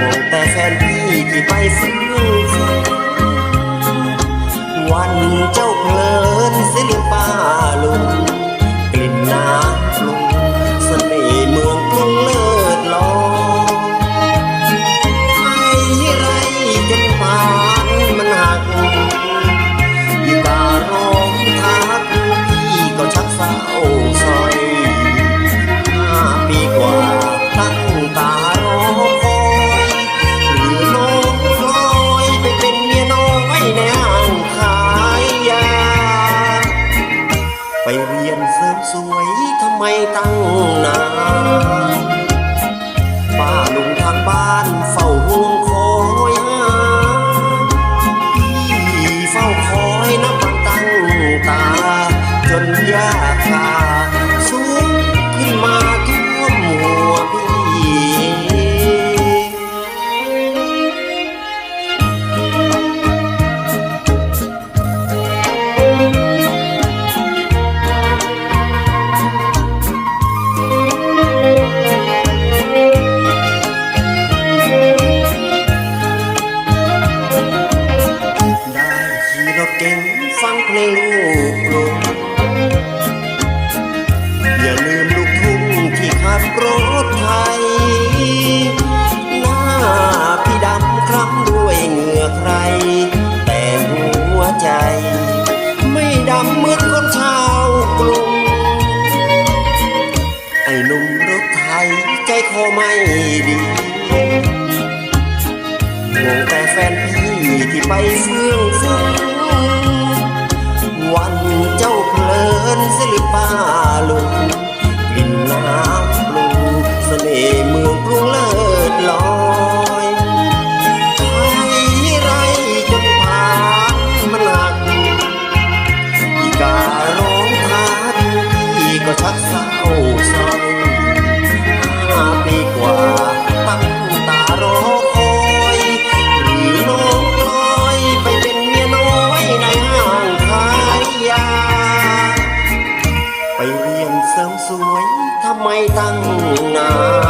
มองแต่แฟนพี่ที่ไปซื้อวันเจ้าเพลินเสียลืมป้าลุง เพลงลูกกรุงอย่าลืมลูกทุ่งที่ขับรถไทย หน้าพี่ดำคล้ำด้วยเหงื่อใคร แต่หัวใจ ไม่ดำเหมือนคนชาวกรุง ไอ้หนุ่มรถไทยใจคอไม่ดีงงแต่แฟนพี่ที่ไปเฟื่องซึ่ง ป้า now.